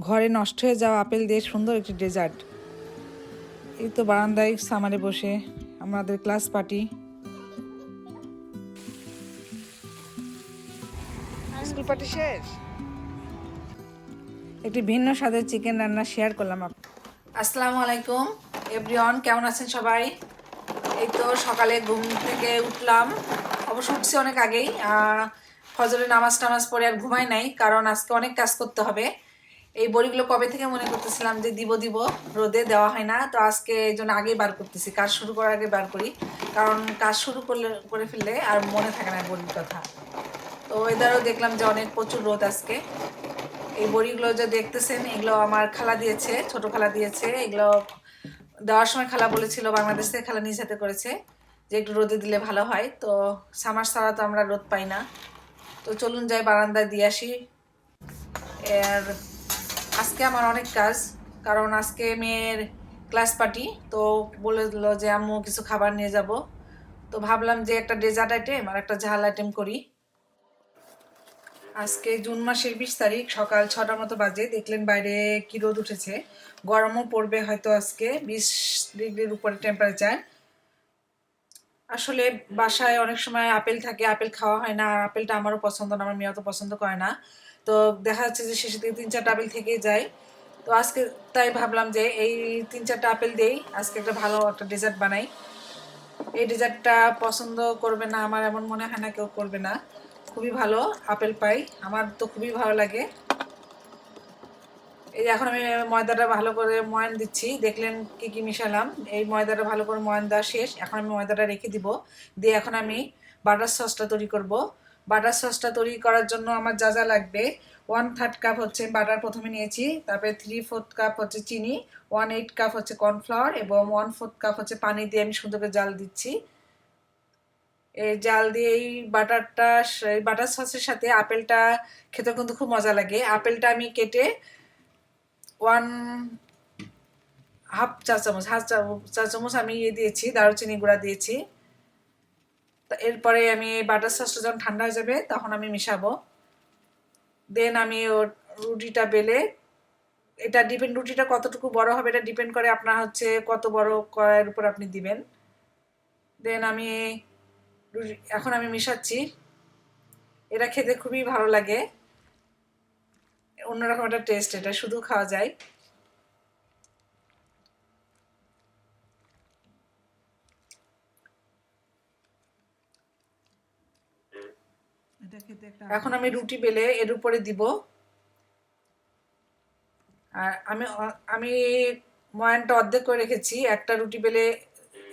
ঘরে নষ্ট হয়ে যাওয়া আপেল দিয়ে সুন্দর একটি ডেজার্ট। এই তো বারান্দায় সামারে বসে আমাদের ক্লাস পার্টি। স্কুল পার্টি শেষ? একটি ভিন্ন স্বাদের চিকেন রান্না শেয়ার করলাম আপ- আসসালামু আলাইকুম। এভরিওয়ান কেমন আছেন সবাই? এই তো সকালে ঘুম থেকে উঠলাম। অবশ্য উঠছি অনেক আগেই। আহ, ফজরের নামাজ টামাজ পরে আর ঘুমাই নাই কারণ আজকে অনেক কাজ করতে হবে। এই বড়িগুলো কবে থেকে মনে করতেছিলাম যে দিব দিব, রোদে দেওয়া হয় না। তো আজকে এই জন্য আগেই বার করতেছি। কাজ শুরু করার আগে বার করি। কারণ কাজ শুরু করলে, করে ফেললে আর মনে থাকে না বড়ির কথা। তো ওয়েদারও দেখলাম যে অনেক প্রচুর রোদ আজকে। এই বড়িগুলো যে দেখতেছেন, এগুলো আমার খালা দিয়েছে, ছোট খালা দিয়েছে। এগুলো দেওয়ার সময় খালা বলেছিল, বাংলাদেশ থেকে খালা নিজ হাতে করেছে যে একটু রোদে দিলে ভালো হয়। তো সামার ছাড়া তো আমরা রোদ পাই না। তো চলুন যাই বারান্দায় দিয়ে আসি। আর আজকে আমার অনেক কাজ, কারণ আজকে মেয়ের ক্লাস পার্টি তো বলে দিল যে, আম্মু, কিছু খাবার নিয়ে যাব। তো ভাবলাম যে একটা ডেজার্ট আইটেম আর একটা ঝাল আইটেম করি। আজকে জুন মাসের বিশ তারিখ, সকাল ছটার মতো বাজে। দেখলেন বাইরে কি রোদ উঠেছে। গরমও পড়বে হয়তো আজকে, বিশ ডিগ্রির উপরে টেম্পারেচার আসলে বাসায় অনেক সময় আপেল থাকে, আপেল খাওয়া হয় না। আর আপেলটা আমারও পছন্দ না, আমার মেয়ে অত পছন্দ করে না। তো দেখা যাচ্ছে যে শেষের দিকে তিন চারটা আপেল থেকেই যায়। তো আজকে তাই ভাবলাম যে এই তিন চারটা আপেল দেই আজকে একটা ভালো একটা ডেজার্ট বানাই। এই ডেজার্টটা পছন্দ করবে না, আমার এমন মনে হয় না কেউ করবে না। খুবই ভালো আপেল পাই, আমার তো খুবই ভালো লাগে। এই যে এখন আমি ময়দাটা ভালো করে ময়ান দিচ্ছি, দেখলেন কি কি মিশালাম। এই ময়দাটা ভালো করে ময়ান দেওয়া শেষ, এখন আমি ময়দাটা রেখে দিব। দিয়ে এখন আমি বাটার সসটা তৈরি করব। বাটার সসটা তৈরি করার জন্য আমার যা যা লাগবে। ওয়ান থার্ড কাপ হচ্ছে বাটার প্রথমে নিয়েছি, তারপরে থ্রি ফোর্থ কাপ হচ্ছে চিনি ওয়ান এইট কাপ হচ্ছে কর্নফ্লাওয়ার এবং ওয়ান ফোর্থ কাপ হচ্ছে পানি দিয়ে আমি সুন্দর করে জাল দিচ্ছি। এই জাল দিয়ে এই বাটারটা, এই বাটার সসের সাথে আপেলটা খেতে কিন্তু খুব মজা লাগে। আপেলটা আমি কেটে ওয়ান হাফ চা চামচ হাফ চা চামচ আমি ইয়ে দিয়েছি, দারুচিনি গুঁড়া দিয়েছি। এরপরে আমি বাটার সসটা যখন ঠান্ডা হয়ে যাবে, তখন আমি মিশাবো। দেন আমি ওর রুটিটা বেলে, এটা ডিপেন্ড রুটিটা কতটুকু বড় হবে এটা ডিপেন্ড করে আপনার হচ্ছে কত বড় কড়াইয়ের উপর আপনি দিবেন। দেন আমি এখন আমি মিশাচ্ছি। এটা খেতে খুবই ভালো লাগে। অন্যরকম একটা টেস্ট এটা শুধু খাওয়া যায়। এখন আমি রুটি বেলে এর উপরে দিব। আর আমি আমি ময়ানটা অর্ধেক করে রেখেছি। একটা রুটি বেলে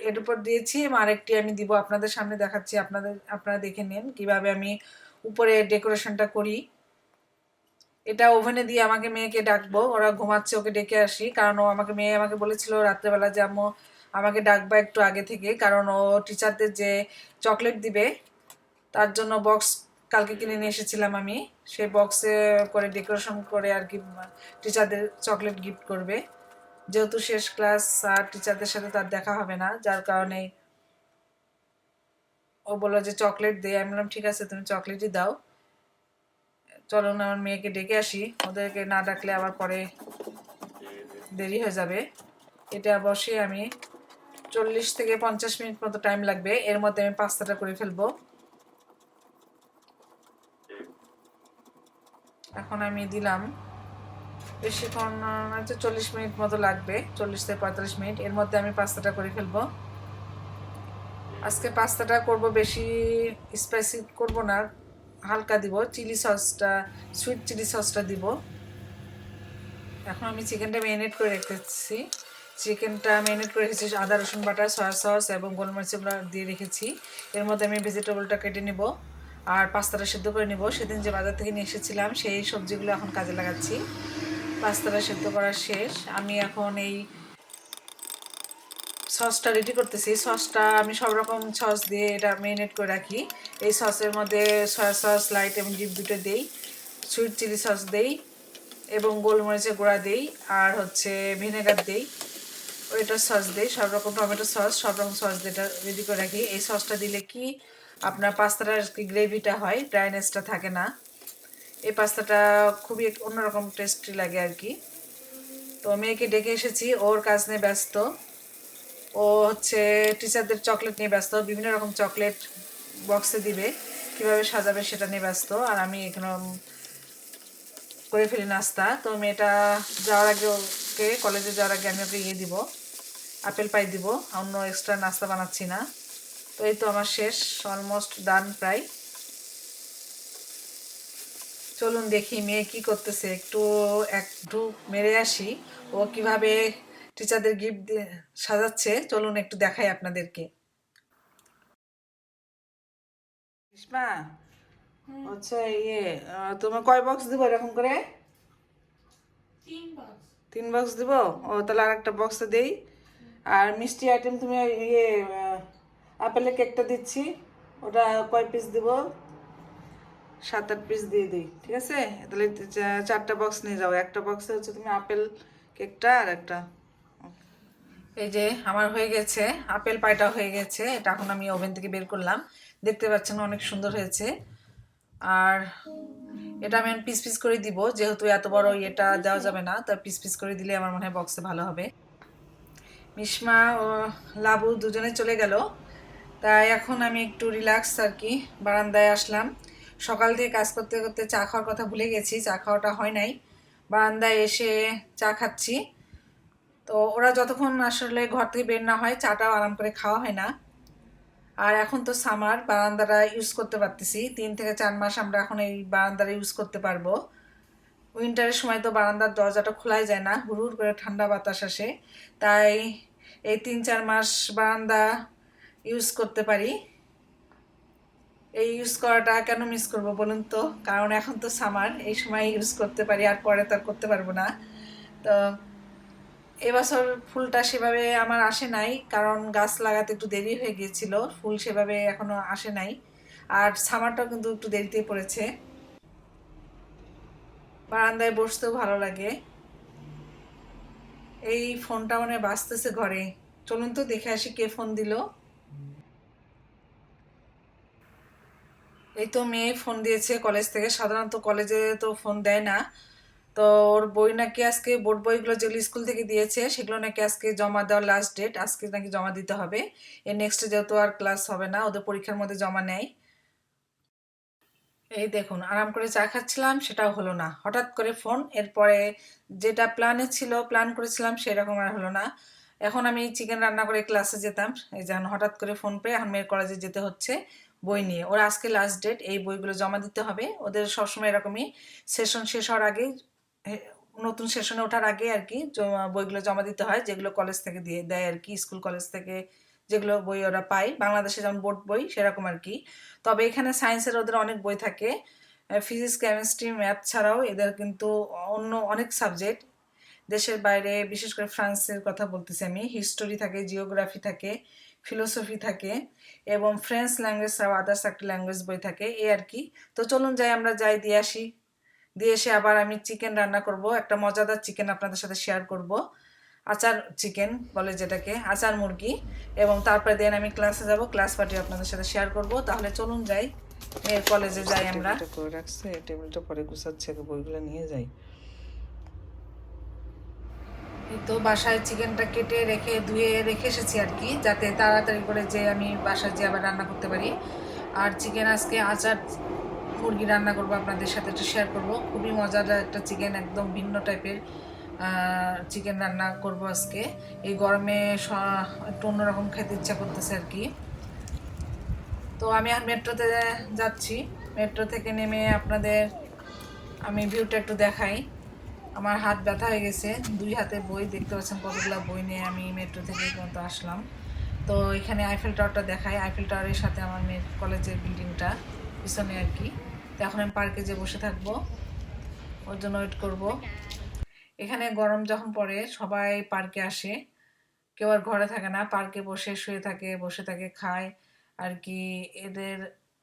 এর উপর দিয়েছি, এবং আরেকটি আমি দিব আপনাদের সামনে দেখাচ্ছি। আপনাদের, আপনারা দেখে নিন কীভাবে আমি উপরে ডেকোরেশনটা করি। এটা ওভেনে দিয়ে আমাকে মেয়েকে ডাকবো, ওরা ঘুমাচ্ছে, ওকে ডেকে আসি। কারণ ও আমাকে, মেয়ে আমাকে বলেছিল রাত্রেবেলা যে, আম্মু, আমাকে ডাকবা একটু আগে থেকে। কারণ ও টিচারদের যে চকলেট দিবে, তার জন্য বক্স কালকে কিনে নিয়ে এসেছিলাম আমি। সেই বক্সে করে ডেকোরেশন করে আর কি টিচারদের চকলেট গিফট করবে। যেহেতু শেষ ক্লাস আর টিচারদের সাথে তার দেখা হবে না, যার কারণে ও বলল যে চকলেট দে। আমি বললাম, ঠিক আছে, তুমি চকলেটই দাও। চলো না, আমার মেয়েকে ডেকে আসি। ওদেরকে না ডাকলে আবার পরে দেরি হয়ে যাবে। এটা বসে আমি চল্লিশ থেকে পঞ্চাশ মিনিট মতো টাইম লাগবে। এর মধ্যে আমি পাস্তাটা করে ফেলব। এখন আমি দিলাম। বেশিক্ষণ হয়তো চল্লিশ মিনিট মতো লাগবে, চল্লিশ থেকে পঁয়তাল্লিশ মিনিট। এর মধ্যে আমি পাস্তাটা করে ফেলব। আজকে পাস্তাটা করব বেশি স্পাইসি করব না, হালকা দিব। চিলি সসটা সুইট চিলি সসটা দিব। এখন আমি চিকেনটা ম্যারিনেট করে রেখেছি। চিকেনটা ম্যারিনেট করে রেখেছি, আদা রসুন বাটা সয়া সস এবং গোলমরিচগুলো দিয়ে রেখেছি। এর মধ্যে আমি ভেজিটেবলটা কেটে নেব। আর পাস্তাটা সেদ্ধ করে নেব। সেদিন যে বাজার থেকে নিয়ে এসেছিলাম, সেই সবজিগুলো এখন কাজে লাগাচ্ছি। পাস্তাটা সেদ্ধ করা শেষ। আমি এখন এই সসটা রেডি করতেছি। সসটা আমি সব রকম সস দিয়ে এটা ম্যারিনেট করে রাখি। এই সসের মধ্যে সয়া সস লাইট এবং ডিপ দুটো দেই। সুইট চিলি সস দেই এবং গোলমরিচের গুঁড়া দেই আর হচ্ছে ভিনেগার দেই। ওইটা সস দেই। সব রকম টমেটো সস সব রকম সস দিয়ে এটা রেডি করে রাখি। এই সসটা দিলে কি আপনার পাস্তাটার কি গ্রেভিটা হয়, ড্রাইনেসটা থাকে না। এই পাস্তাটা খুবই অন্যরকম টেস্টি লাগে আর কি। তো মেয়েকে ডেকে এসেছি, ওর কাজ নিয়ে ব্যস্ত। ও হচ্ছে টিচারদের চকলেট নিয়ে ব্যস্ত, বিভিন্ন রকম চকলেট বক্সে দিবে, কীভাবে সাজাবে সেটা নিয়ে ব্যস্ত। আর আমি এখানে করে ফেলি নাস্তা। তো মেয়েটা যাওয়ার আগে ওকে কলেজে যাওয়ার আগে আমি ওকে ইয়ে দিব, আপেল পাই দিব। অন্য এক্সট্রা নাস্তা বানাচ্ছি না। তো এই তো আমার শেষ অলমোস্ট ডান প্রায়। চলুন দেখি মেয়ে কি করতেছে একটু একটু মেরে আসি। ও কীভাবে টিচারদের গিফট সাজাচ্ছে চলুন একটু দেখাই আপনাদেরকে। আচ্ছা ইয়ে তোমার কয় বক্স দিব এরকম করে? তিন বক্স দিব? ও তাহলে আর একটা বক্সে দেই। আর মিষ্টি আইটেম তুমি ইয়ে আপেলের কেকটা দিচ্ছি, ওটা কয় পিস দিব? সাত আট পিস দিয়ে দিই, ঠিক আছে? তাহলে চারটা বক্স নিয়ে যাও, একটা বক্সে হচ্ছে তুমি আপেল কেকটা আর একটা। এই যে, আমার হয়ে গেছে, আপেল পাইটা হয়ে গেছে, এটা এখন আমি ওভেন থেকে বের করলাম। দেখতে পাচ্ছেন অনেক সুন্দর হয়েছে। আর এটা আমি পিস পিস করে দিব, যেহেতু এত বড় এটা দেওয়া যাবে না তার পিস পিস করে দিলে আমার মনে হয় বক্সে ভালো হবে। মিশমা ও লাবু দুজনে চলে গেল। তাই এখন আমি একটু রিল্যাক্স আর কি। বারান্দায় আসলাম। সকাল থেকে কাজ করতে করতে চা খাওয়ার কথা ভুলে গেছি, চা খাওয়াটা হয় নাই। বারান্দায় এসে চা খাচ্ছি। তো ওরা যতক্ষণ আসলে ঘর থেকে বের না হয়, চাটাও আরাম করে খাওয়া হয় না। আর এখন তো সামার বারান্দাটা ইউজ করতে পারতেছি। তিন থেকে চার মাস আমরা এখন এই বারান্দাটা ইউজ করতে পারব। উইন্টারের সময় তো বারান্দার দরজাটা খোলাই যায় না, হুড় হুড় করে ঠান্ডা বাতাস আসে। তাই এই তিন চার মাস বারান্দা ইউজ করতে পারি। এই ইউজ করাটা কেন মিস করব বলুন তো? কারণ এখন তো সামার এই সময় ইউজ করতে পারি, আর পরে তো করতে পারব না। তো এবছর ফুলটা সেভাবে আমার আসে নাই, কারণ গাছ লাগাতে একটু দেরি হয়ে গিয়েছিল, ফুল সেভাবে এখনও আসে নাই। আর সামারটাও কিন্তু একটু দেরিতেই পড়েছে। বারান্দায় বসতেও ভালো লাগে। এই ফোনটা মানে বাঁচতেছে ঘরে। চলুন তো দেখে আসি কে ফোন দিল। এই তো মেয়ে ফোন দিয়েছে কলেজ থেকে। সাধারণত কলেজে তো ফোন দেয় না। তো ওর বই নাকি আজকে বোর্ড বইগুলো যেগুলো স্কুল থেকে দিয়েছে, সেগুলো নাকি আজকে জমা দেওয়ার লাস্ট ডেট আজকে নাকি জমা দিতে হবে। এর নেক্সট যেহেতু আর ক্লাস হবে না, ওদের পরীক্ষার মধ্যে জমা নেয় এই দেখুন, আরাম করে চা খাচ্ছিলাম, সেটাও হলো না। হঠাৎ করে ফোন এরপরে যেটা প্ল্যানে ছিল প্ল্যান করেছিলাম, সেরকম আর হলো না। এখন আমি চিকেন রান্না করে ক্লাসে যেতাম। এই যেন হঠাৎ করে ফোন পেয়ে এখন মেয়ের কলেজে যেতে হচ্ছে। বই নিয়ে। ওরা আজকে লাস্ট ডেট এই বইগুলো জমা দিতে হবে। ওদের সবসময় এরকমই সেশন শেষ হওয়ার আগেই নতুন সেশনে ওঠার আগে আর কি বইগুলো জমা দিতে হয়, যেগুলো কলেজ থেকে দিয়ে, দেয় আর কি স্কুল কলেজ থেকে যেগুলো বই ওরা পায়। বাংলাদেশে যেমন বোর্ড বই, সেরকম আর কি। তবে এখানে সায়েন্সের ওদের অনেক বই থাকে। ফিজিক্স কেমিস্ট্রি ম্যাথ ছাড়াও এদের কিন্তু অন্য অনেক সাবজেক্ট দেশের বাইরে, বিশেষ করে ফ্রান্সের কথা বলতেছি আমি হিস্টোরি থাকে জিওগ্রাফি থাকে ফিলোসফি থাকে এবং ফ্রেঞ্চ ল্যাঙ্গুয়েজ ছাড়াও আদার্স একটা ল্যাঙ্গুয়েজ বই থাকে এই আর কি। তো চলুন যাই আমরা যাই দিয়ে আসি। দিয়ে এসে আবার আমি চিকেন রান্না করব। একটা মজাদার চিকেন আপনাদের সাথে শেয়ার করব। আচার চিকেন বলে যেটাকে আচার মুরগি। এবং তারপরে দেন আমি ক্লাসে যাব ক্লাস পার্টি আপনাদের সাথে শেয়ার করব। তাহলে চলুন যাই মেয়ের কলেজে যাই আমরা। করে রাখছে টেবিলটা পরে গুছাচ্ছে বইগুলো নিয়ে যাই। তো বাসায় চিকেনটা কেটে রেখে ধুয়ে রেখে এসেছি আর কি, যাতে তাড়াতাড়ি করে যে আমি বাসায় যে আবার রান্না করতে পারি। আর চিকেন আজকে আচার মুরগি রান্না করব, আপনাদের সাথে একটু শেয়ার করব। খুবই মজাদার একটা চিকেন, একদম ভিন্ন টাইপের চিকেন রান্না করব আজকে। এই গরমে একটু অন্যরকম খেতে ইচ্ছা করতেছে আর কি। তো আমি আর মেট্রোতে যাচ্ছি। মেট্রো থেকে নেমে আপনাদের আমি ভিউটা একটু দেখাই। আমার হাত ব্যথা হয়ে গেছে। দুই হাতে বই, দেখতে পাচ্ছেন কতগুলো বই নিয়ে আমি মেট্রো থেকে পর্যন্ত আসলাম। তো এখানে আইফেল টাওয়ারটা দেখাই। আইফেল টাওয়ারের সাথে আমার মেয়ের কলেজের বিল্ডিংটা পিছনে আর কি। তো এখন আমি পার্কে যে বসে থাকব, ওর জন্য ওয়েট করব। এখানে গরম যখন পড়ে, সবাই পার্কে আসে। কেউ আর ঘরে থাকে না। পার্কে বসে, শুয়ে থাকে, বসে থাকে, খায়। আর কি এদের,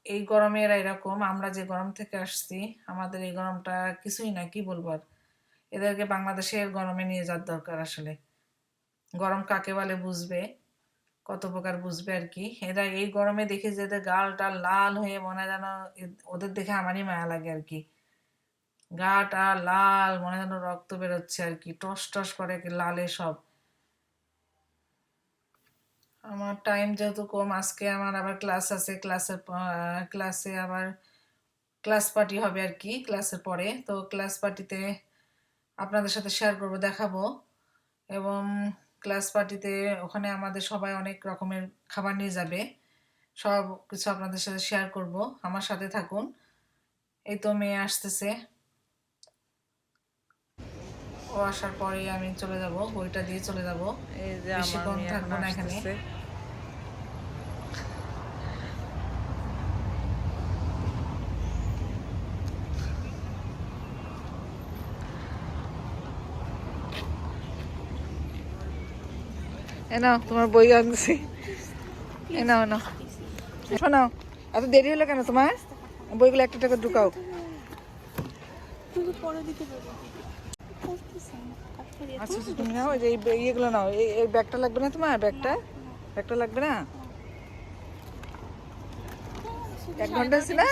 এই গরমে এরা এরকম। আমরা যে গরম থেকে আসছি, আমাদের এই গরমটা কিছুই না, কি বলব আর? এদেরকে বাংলাদেশের গরমে নিয়ে যাওয়ার দরকার আসলে। গরম কাকে বলে বুঝবে? কত প্রকার বুঝবে আর কি? এরা এই গরমে দেখে যে এদের গালটা লাল হয়ে মনে যেন ওদের দেখে আমারই মায়া লাগে আর কি। গাটা লাল, মনে যেন রক্ত বেরোচ্ছে আর কি। টস টস করে লালে সব। আমার টাইম যেহেতু কম, আজকে আমার আবার ক্লাস আছে ক্লাসের ক্লাসে আবার ক্লাস পার্টি হবে আর কি ক্লাসের পরে। তো ক্লাস পার্টিতে আপনাদের সাথে শেয়ার করব দেখাবো। এবং ক্লাস পার্টিতে ওখানে আমাদের সবাই অনেক রকমের খাবার নিয়ে যাবে। সব কিছু আপনাদের সাথে শেয়ার করব। আমার সাথে থাকুন। এই তো মেয়ে আসতেছে। ও আসার পরেই আমি চলে যাব বইটা দিয়ে চলে যাব। এই যে বেশিক্ষণ থাকব না এখানে। আসতেছে। এ নাও, তোমার বই আনছি। এ নাও নাও। শোনাও এত দেরি হলো কেন তোমার? বইগুলো একটা টাকা ঢুকাও। আচ্ছা আচ্ছা তুমি নাও, এই ইয়েগুলো নাও। এই ব্যাগটা লাগবে না তোমার? ব্যাগটা? ব্যাগটা লাগবে না? এক ঘণ্টা আছে না?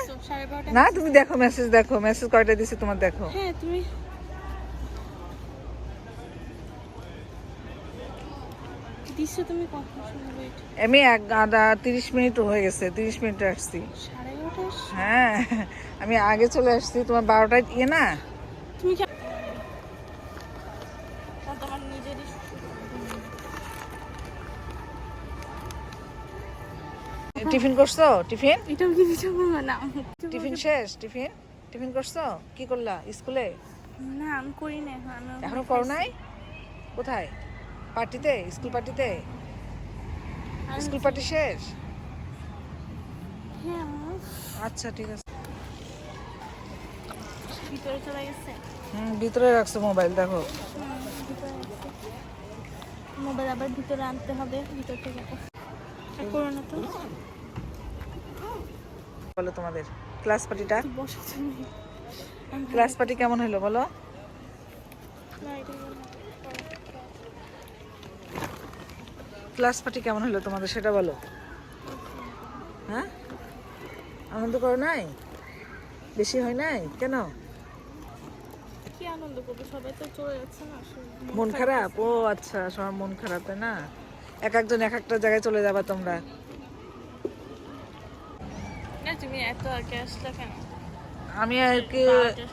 না, তুমি দেখো মেসেজ দেখো মেসেজ কয়টা দিছে তোমার দেখো। হ্যাঁ তুমি তুমি কখন আমি এক আধা তিরিশ মিনিট হয়ে গেছে তিরিশ মিনিটে আসছি? হ্যাঁ আমি আগে চলে আসছি তোমার বারোটায় ইয়ে না? তুমি টিফিন করছ? টিফিন? এটাও কি না। টিফিন শেষ? টিফিন? টিফিন করছ? কি করলা স্কুলে? না আমি করি না এখনও করো নাই? কোথায়? পার্টিতে স্কুল পার্টিতে? স্কুল পার্টি শেষ? হ্যাঁ আচ্ছা ঠিক আছে। ভিতরে চলে গেছে? হুম ভিতরে রাখছো মোবাইল দেখো। মোবাইল আবার ভিতরে আনতে হবে ভিতর থেকে করো না তো। বলো তোমাদের ক্লাস পার্টিটা? ক্লাস পার্টি কেমন হলো বলো না, এটা বলো। ক্লাস পার্টি কেমন হলো তোমাদের সেটা বলো। হ্যাঁ? আনন্দ করো নাই? বেশি হয় নাই? কেন? কি আনন্দ করব? সবাই তো চলে যাচ্ছে না মন খারাপ ও আচ্ছা সবার মন খারাপ তাই না? এক একজন এক একটা জায়গায় চলে যাবা তোমরা। না তুমি এত আগে আসলে কেন? আমি আর কি বারোটার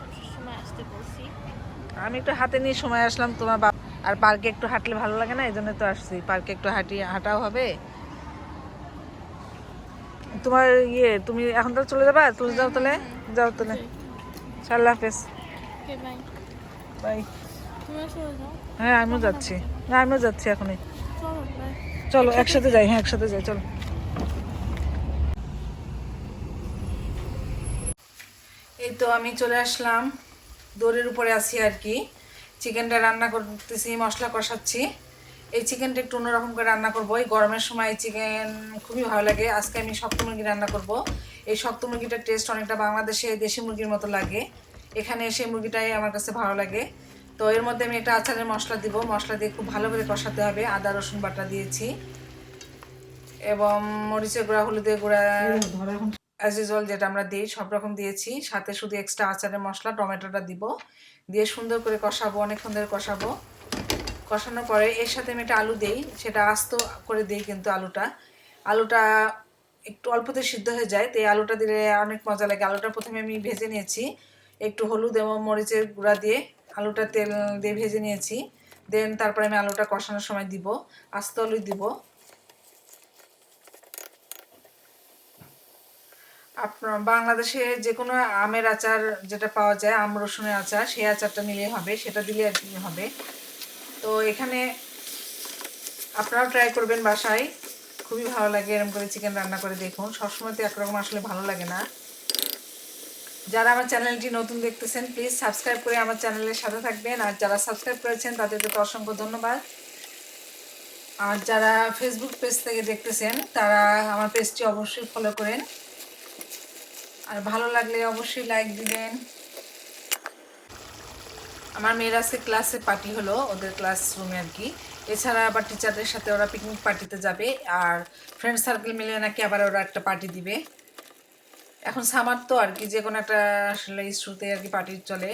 আসতে বলছি। আমি একটু হাতে নিয়ে সময় আসলাম তোমার আর পার্কে একটু হাঁটলে ভালো লাগে না? এই জন্য তো আসছি। পার্কে একটু হাঁটি হাঁটাও হবে। তোমার ইয়ে তুমি এখন তো চলে যাবা? চলে যাও তাহলে? যাও তাহলে। আল্লাহ হাফেজ। বাই। তুমি যাও। হ্যাঁ আমিও যাচ্ছি। না আমিও যাচ্ছি এখনই। চলো চলো একসাথে যাই। হ্যাঁ একসাথে যাই। চলো। এই তো আমি চলে আসলাম। দৌড়ের উপরে আছি আর কি। চিকেনটা রান্না করতেছি, মশলা কষাচ্ছি। এই চিকেনটা একটু অন্যরকম করে রান্না করব। এই গরমের সময় চিকেন খুবই ভালো লাগে। আজকে আমি শক্ত মুরগি রান্না করব। এই শক্ত মুরগিটার টেস্ট অনেকটা বাংলাদেশে দেশি মুরগির মতো লাগে। এখানে এসে মুরগিটাই আমার কাছে ভালো লাগে। তো এর মধ্যে আমি একটা আচারের মশলা দিব। মশলা দিয়ে খুব ভালো করে কষাতে হবে। আদা, রসুন বাটা দিয়েছি। এবং মরিচের গুঁড়া, হলুদের গুঁড়া অ্যাজ ইউজুয়াল যেটা আমরা দিই, সব রকম দিয়েছি। সাথে শুধু এক্সট্রা আচারের মশলা, টমেটোটা দিব। দিয়ে সুন্দর করে কষাবো, অনেকক্ষণ ধরে কষাবো। কষানোর পরে এর সাথে আমি একটা আলু দেই, সেটা আস্ত করে দিই কিন্তু আলুটা। আলুটা একটু অল্পতে সিদ্ধ হয়ে যায়, তো আলুটা দিলে অনেক মজা লাগে। আলুটা প্রথমে আমি ভেজে নিয়েছি, একটু হলুদ এবং মরিচের গুঁড়া দিয়ে আলুটা তেল দিয়ে ভেজে নিয়েছি। দেন তারপরে আমি আলুটা কষানোর সময় দিব, আস্ত আলু দিব। আপনার বাংলাদেশে যে কোনো আমের আচার যেটা পাওয়া যায়, আম, রসুনের আচার, সেই আচারটা নিলে হবে, সেটা দিলে আর কি হবে। তো এখানে আপনারাও ট্রাই করবেন বাসায়। খুবই ভালো লাগে এরকম করে চিকেন রান্না করে দেখুন। সবসময় তো একরকম আসলে ভালো লাগে না। যারা আমার চ্যানেলটি নতুন দেখতেছেন প্লিজ সাবস্ক্রাইব করে আমার চ্যানেলের সাথে থাকবেন। আর যারা সাবস্ক্রাইব করেছেন, তাদেরকে তো অসংখ্য ধন্যবাদ। আর যারা ফেসবুক পেজ থেকে দেখতেছেন, তারা আমার পেজটি অবশ্যই ফলো করেন। আর ভালো লাগলে অবশ্যই লাইক দিবেন। আমার মেয়ের আজকে ক্লাসে পার্টি হলো, ওদের ক্লাসরুমে আর কি। এছাড়া আবার টিচারদের সাথে ওরা পিকনিক পার্টিতে যাবে, আর ফ্রেন্ড সার্কেল মিলে নাকি আবার ওরা একটা পার্টি দিবে। এখন সামার তো আর কি, যে কোনো একটা আসলে ইস্যুতে আর কি পার্টি চলে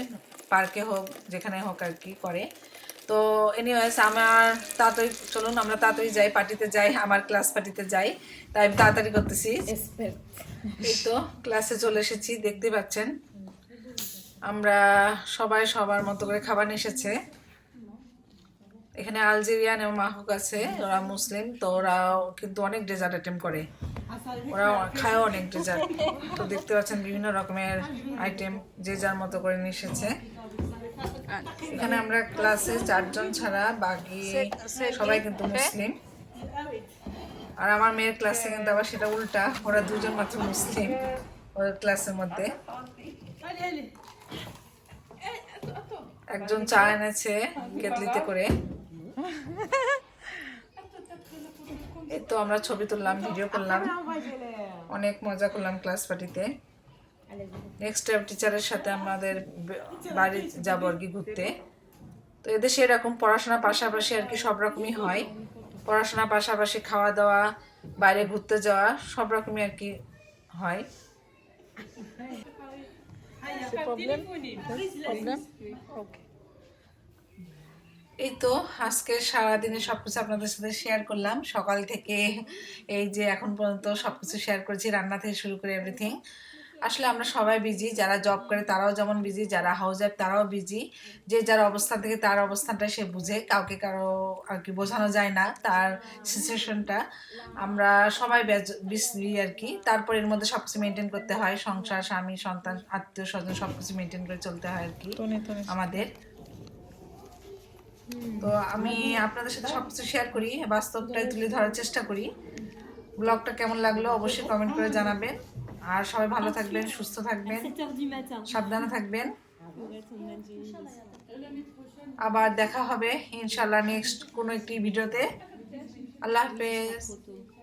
পার্কে হোক, যেখানে হোক আর কি করে। তো এনিওয়েজ আমার তাড়াতাড়ি চলুন আমরা তাড়াতাড়ি যাই পার্টিতে যাই আমার ক্লাস পার্টিতে যাই। তাই আমি তাড়াতাড়ি করতেছি। এই তো ক্লাসে চলে এসেছি দেখতে পাচ্ছেন। আমরা সবাই সবার মতো করে খাবার এসেছে। এখানে আলজেরিয়ান এবং মাহুক আছে ওরা মুসলিম তো ওরাও কিন্তু অনেক ডেজার্ট আইটেম করে। ওরা খায়ও অনেক ডেজার্ট তো দেখতে পাচ্ছেন বিভিন্ন রকমের আইটেম যে যার মতো করে নিয়ে এসেছে। এখানে আমরা ক্লাসে চারজন ছাড়া বাকি সবাই কিন্তু মুসলিম। আর আমার মেয়ের ক্লাসে কিন্তু আবার সেটা উল্টা। ওরা দুজন মাত্র মুসলিম ওর ক্লাসের মধ্যে। একজন চা এনেছে কেতলিতে করে। এই তো আমরা ছবি তুললাম ভিডিও করলাম। অনেক মজা করলাম ক্লাস পার্টিতে। নেক্সট টাইম টিচারের সাথে আমাদের বাড়ি যাব আর কি ঘুরতে। তো এদেশে এরকম পড়াশোনা পাশাপাশি আর কি সব রকমই হয়। পড়াশোনা পাশাপাশি খাওয়া দাওয়া বাইরে ঘুরতে যাওয়া, সব রকমই আর কি হয়। এই তো আজকে সারাদিনে সবকিছু আপনাদের সাথে শেয়ার করলাম। সকাল থেকে এই যে এখন পর্যন্ত সবকিছু শেয়ার করেছি, রান্না থেকে শুরু করে এভরিথিং আসলে আমরা সবাই বিজি যারা জব করে তারাও যেমন বিজি যারা হাউস ওয়াইফ তারাও বিজি যে যার অবস্থান থেকে তার অবস্থানটা সে বুঝে কাউকে কারও আর কি বোঝানো যায় না তার সিচুয়েশনটা আমরা সবাই বিজি আর কি। তারপর এর মধ্যে সবকিছু মেনটেন করতে হয় সংসার স্বামী সন্তান আত্মীয় স্বজন সবকিছু মেনটেন করে চলতে হয় আর কি আমাদের। তো আমি আপনাদের সাথে সবকিছু শেয়ার করি বাস্তবটাই তুলে ধরার চেষ্টা করি। ব্লগটা কেমন লাগল অবশ্যই কমেন্ট করে জানাবেন। আর সবাই ভালো থাকবেন সুস্থ থাকবেন 7h du matin. সাবধানে থাকবেন. আবার দেখা হবে ইনশাল্লাহ নেক্সট কোনো একটি ভিডিওতে আল্লাহ হাফেজ